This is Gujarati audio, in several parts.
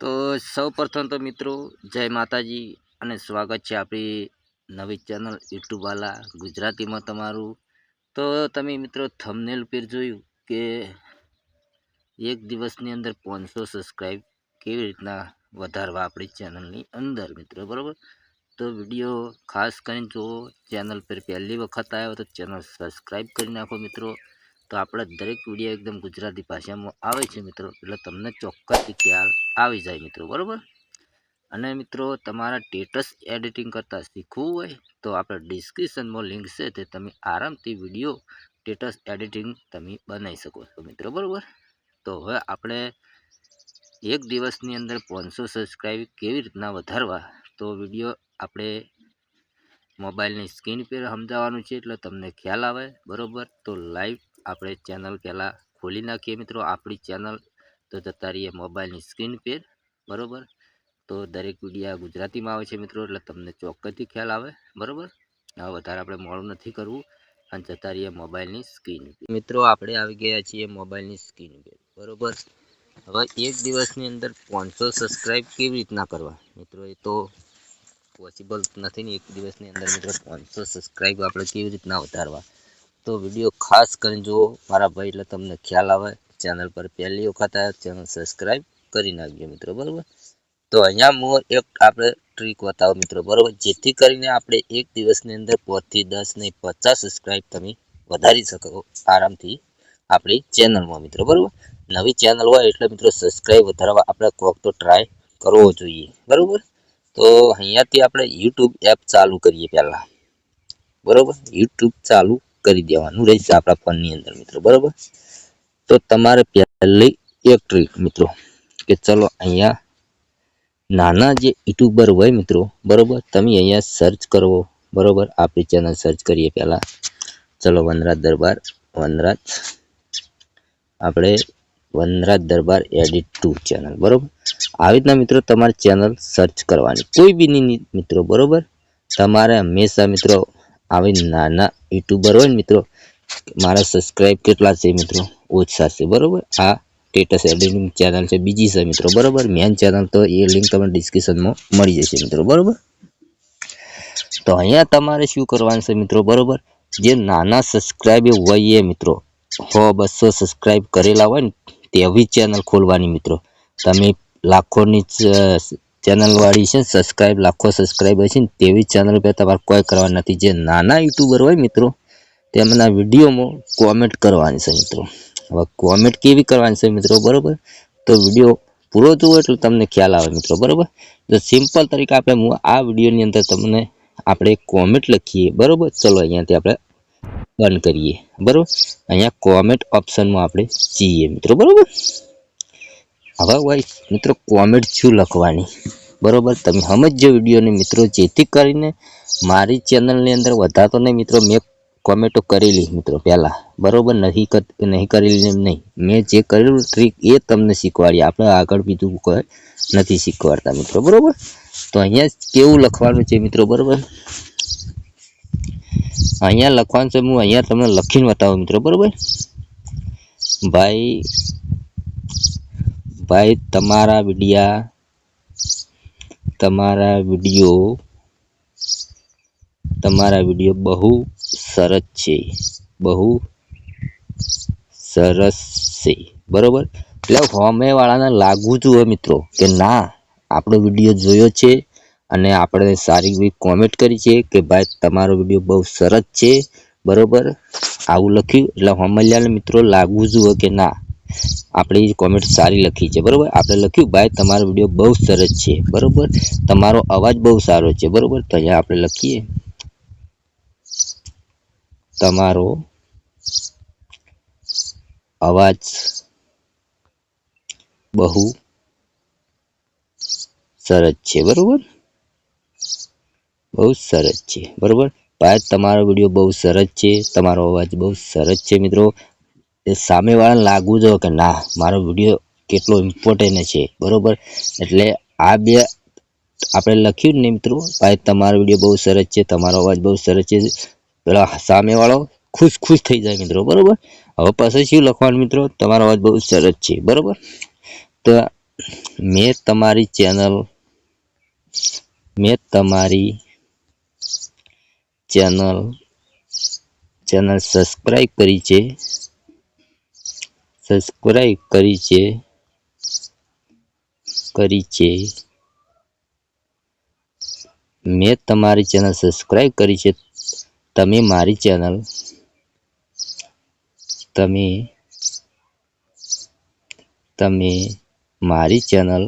તો સૌ પ્રથમ તો મિત્રો, જય માતાજી અને સ્વાગત છે આપણી નવી ચેનલ યુટ્યુબવાલા ગુજરાતીમાં તમારું. તો તમે મિત્રો થમનેલ પર જોયું કે એક દિવસની અંદર પાંચસો સબસ્ક્રાઈબ કેવી રીતના વધારવા આપણી ચેનલની અંદર મિત્રો, બરાબર? તો વીડિયો ખાસ કરીને જુઓ ચેનલ પર પહેલી વખત આવ્યો તો ચેનલ સબસ્ક્રાઈબ કરી નાખો મિત્રો. તો આપણા દરેક વીડિયો એકદમ ગુજરાતી ભાષામાં આવે છે મિત્રો. એટલે તમને ચોક્કસથી ખ્યાલ આવી જાય મિત્રો, બરાબર? અને મિત્રો, તમારા સ્ટેટસ એડિટિંગ કરતાં શીખવું હોય તો આપણે ડિસ્ક્રિપ્શનમાં લિંક છે તે તમે આરામથી વીડિયો સ્ટેટસ એડિટિંગ તમે બનાવી શકો છો મિત્રો, બરાબર? તો હવે આપણે એક દિવસની અંદર પાંચસો સબસ્ક્રાઈબ કેવી રીતના વધારવા? તો વીડિયો આપણે મોબાઈલની સ્ક્રીન પર સમજાવવાનું છે એટલે તમને ખ્યાલ આવે, બરાબર? તો લાઈવ આપણે ચેનલ પહેલાં ખોલી નાખીએ મિત્રો, આપણી ચેનલ. તો જતા રહીએ મોબાઈલની સ્ક્રીન પર, બરાબર? તો દરેક વિડીયા ગુજરાતીમાં આવે છે મિત્રો, એટલે તમને ચોક્કસથી ખ્યાલ આવે, બરાબર? હવે વધારે આપણે મોડું નથી કરવું, અને જતા રહીએ મોબાઈલની સ્ક્રીન મિત્રો, આપણે આવી ગયા છીએ મોબાઈલની સ્ક્રીન પર, બરાબર? હવે એક દિવસની અંદર પાંચસો સબસ્ક્રાઈબ કેવી રીતના કરવા? મિત્રો, એ તો પોસિબલ નથી ને એક દિવસની અંદર મિત્રો, પાંચસો સબસ્ક્રાઈબ આપણે કેવી રીતના વધારવા? તો વીડિયો ખાસ કરીને જુઓ. મારા ભાઈ એટલે તમને ખ્યાલ આવે ચેનલ પર પહેલી વખત આવ્યા ચેનલ સબસ્ક્રાઈબ કરી નાખજો મિત્રો, બરાબર? તો અહીંયા હું એક આપણે ટ્રીક બતાવો મિત્રો, બરાબર? જેથી કરીને આપણે એક દિવસની અંદર પાંચથી દસ નહીં, પચાસ સબસ્ક્રાઈબ તમે વધારી શકો આરામથી આપણી ચેનલમાં મિત્રો, બરાબર? નવી ચેનલ હોય એટલે મિત્રો સબસ્ક્રાઈબ વધારવા આપણે કોક તો ટ્રાય કરવો જોઈએ, બરાબર? તો અહીંયાથી આપણે યુટ્યુબ એપ ચાલુ કરીએ પહેલાં, બરાબર? યુટ્યુબ ચાલુ કરી દેવાનું રહેશે આપણા ફોનની અંદર, મિત્રો, બરાબર? તો તમારે પહેલી એક ટ્રીક મિત્રો, કે ચલો અહીંયા નાના જે યુટ્યુબર હોય, મિત્રો, બરાબર, તમે અહીંયા સર્ચ કરવો, બરાબર? આપણી ચેનલ સર્ચ કરીએ પહેલાં. ચલો, વનરાજ દરબાર, વનરાજ. આપણે Vanraj Darbar edit to channel બરાબર? આવી રીતના, મિત્રો, તમારે ચેનલ સર્ચ કરવાની. કોઈ બી મિત્રો, બરાબર? તમારે હંમેશા, મિત્રો, આવી નાના યુટ્યુબર હોય ને મિત્રો, મારા સબસ્ક્રાઈબ કેટલા છે મિત્રો? ઓછા છે, બરાબર? આ સ્ટેટસ એડિટિંગ ચેનલ છે, બીજી છે મિત્રો, બરાબર? મેન ચેનલ તો એ લિંક તમને ડિસ્ક્રિપ્શનમાં મળી જશે મિત્રો, બરાબર? તો અહીંયા તમારે શું કરવાનું છે મિત્રો, બરાબર? જે નાના સબસ્ક્રાઈબ હોય એ મિત્રો, સો, બસો સબસ્ક્રાઈબ કરેલા હોય ને, તેવી ચેનલ ખોલવાની મિત્રો. તમે લાખોની ચેનલ વાળી છે સબસ્ક્રાઈબ લાખો સબસ્ક્રાઈબર છે તેવી ચેનલ પર તમારે કોઈ કરવા નથી. જે નાના યુટ્યુબર હોય મિત્રો, તેમના વિડીયોમાં કોમેન્ટ કરવાની છે મિત્રો. હવે કોમેન્ટ કેવી કરવાની છે મિત્રો, બરાબર? તો વીડિયો પૂરો જુઓ એટલે તમને ખ્યાલ આવે મિત્રો, બરાબર? તો સિમ્પલ તરીકે આપણે હું આ વિડીયોની અંદર તમને આપણે કોમેન્ટ લખીએ, બરાબર? ચલો અહીંયાથી આપણે બંધ કરીએ, બરાબર? અહીંયા કોમેન્ટ ઓપ્શનમાં આપણે જઈએ મિત્રો, બરાબર? હવે ભાઈ, મિત્રો કોમેન્ટ શું લખવાની? બરાબર? તમે સમજજો વિડીયોને, મિત્રો, જેથી કરીને મારી ચેનલની અંદર વધારતો નહીં, મિત્રો, મેં કોમેન્ટો કરેલી, મિત્રો, પહેલાં. બરાબર? નહીં નહીં કરેલી નહીં. મેં જે કરેલું ટ્રીક એ તમને શીખવાડી. આપણે આગળ બીજું કોઈ નથી શીખવાડતા, મિત્રો. બરાબર? તો અહીંયા કેવું લખવાનું છે, મિત્રો, બરાબર? અહીંયા લખવાનું છે, હું અહીંયા તમને લખીને બતાવું, મિત્રો, બરાબર? ભાઈ ભાઈ, તમારા વિડિયા, તમારા વીડિયો તમારા વીડિયો બહુ સરસ છે, બહુ સરસ છે, બરોબર? એટલે હોમેવાળાને લાગવું જોઈએ મિત્રો કે ના, આપણો વીડિયો જોયો છે અને આપણે સારી એવી કોમેન્ટ કરી છે કે ભાઈ, તમારો વીડિયો બહુ સરસ છે, બરોબર? આવું લખ્યું. એટલે હમલ્યાને મિત્રો લાગવું જોઈએ કે ના. આપણી કોમેન્ટ સારી લખી છે, બરાબર? આપણે લખ્યું, ભાઈ, તમારો વીડિયો બહુ સરસ છે. બરાબર? તમારો અવાજ બહુ સારો છે, બરાબર? તો અહીંયા આપણે લખીએ. તમારો અવાજ બહુ સરસ છે, બરોબર? બહુ સરસ છે, બરોબર? ભાઈ, તમારો વીડિયો બહુ સરસ છે, તમારો અવાજ બહુ સરસ છે, મિત્રો. એ સામેવાળાને લાગવું જોઈએ કે ના, મારો વીડિયો કેટલો ઇમ્પોર્ટન્ટ છે, બરોબર? એટલે આ બે આપણે લખ્યું ને મિત્રો. ભાઈ, તમારો વીડિયો બહુ સરસ છે, તમારો અવાજ બહુ સરસ છે. પેલો સામેવાળો ખુશ ખુશ થઈ જાય મિત્રો, બરોબર? હવે પછી શું લખવાનું મિત્રો? તમારો અવાજ બહુ સરસ છે, બરોબર? તો મેં તમારી ચેનલ, મેં તમારી ચેનલ ચેનલ સબસ્ક્રાઈબ કરી છે. સબસ્ક્રાઈબ કરી છે. કરી છે. મેં તમારી ચેનલ સબસ્ક્રાઈબ કરી છે. તમે મારી ચેનલ તમે તમે મારી ચેનલ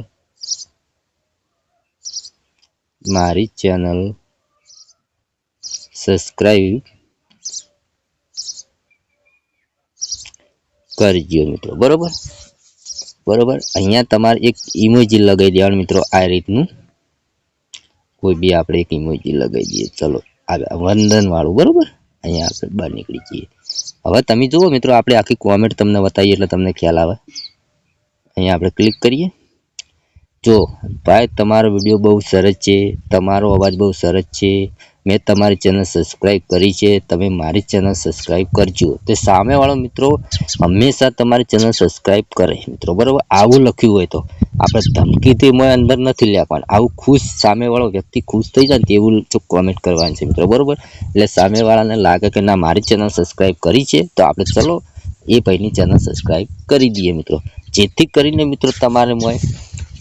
મારી ચેનલ સબસ્ક્રાઈબ કરજો મિત્રો, બરોબર? બરોબર? અહીંયા તમારે એક ઇમોજી લગાવી દેવાનું મિત્રો, આ રીતનું. કોઈ બી આપણે એક ઇમોજી લગાવી દઈએ. ચલો આવે વંદન વાળું બરોબર? અહીંયા આપણે બહાર નીકળી જઈએ. હવે તમે જુઓ મિત્રો, આપણે આખી કોમેન્ટ તમને બતાવીએ એટલે તમને ખ્યાલ આવે. અહીંયા આપણે ક્લિક કરીએ. જો, ભાઈ, તમારો વીડિયો બહુ સરસ છે, તમારો અવાજ બહુ સરસ છે મેં તમારી ચેનલ સબસ્ક્રાઈબ કરી છે. તમે મારી ચેનલ સબસ્ક્રાઈબ કરજો. તે સામેવાળો મિત્રો હંમેશા તમારી ચેનલ સબસ્ક્રાઈબ કરે મિત્રો. બરાબર? આવું લખ્યું હોય તો આપણે ધમકીથી મેં અંદર નથી લેવાનું આવું ખુશ સામેવાળો વ્યક્તિ ખુશ થઈ જાય ને તેવું જો કોમેન્ટ કરવાની છે મિત્રો. બરાબર? એટલે સામેવાળાને લાગે કે ના, મારી ચેનલ સબસ્ક્રાઈબ કરી છે તો આપણે ચલો એ ભાઈની ચેનલ સબસ્ક્રાઈબ કરી દઈએ મિત્રો. જેથી કરીને મિત્રો તમારે મોય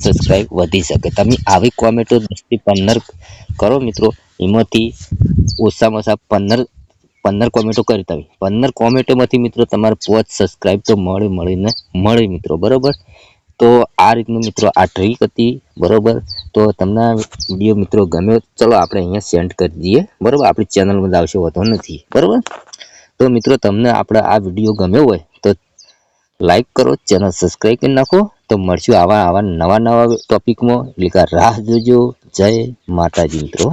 સબસ્ક્રાઈબ વધી શકે. તમે આવી કોમેન્ટો દસથી પંદર કરો મિત્રો. એમાંથી ઓછામાં ઓછા પંદર પંદર કોમેન્ટો કરી તમે પંદર કોમેન્ટોમાંથી મિત્રો તમારે પાંચ સબસ્ક્રાઈબ તો મળે, મળીને મળે મિત્રો, બરાબર? તો આ રીતનું મિત્રો આ ટ્રીક હતી, બરાબર? તો તમને વીડિયો મિત્રો ગમ્યો ચલો આપણે અહીંયા સેન્ડ કરી દઈએ, બરાબર? આપણી ચેનલમાં આવશે હોતો નથી, બરાબર? તો મિત્રો તમને આપણે આ વીડિયો ગમ્યો હોય તો લાઈક કરો ચેનલ સબસ્ક્રાઈબ કરી નાખો, તો મળશું આવા આવા નવા નવા ટોપિકમાં એટલે કે રાહ જોજો. જય માતાજી મિત્રો.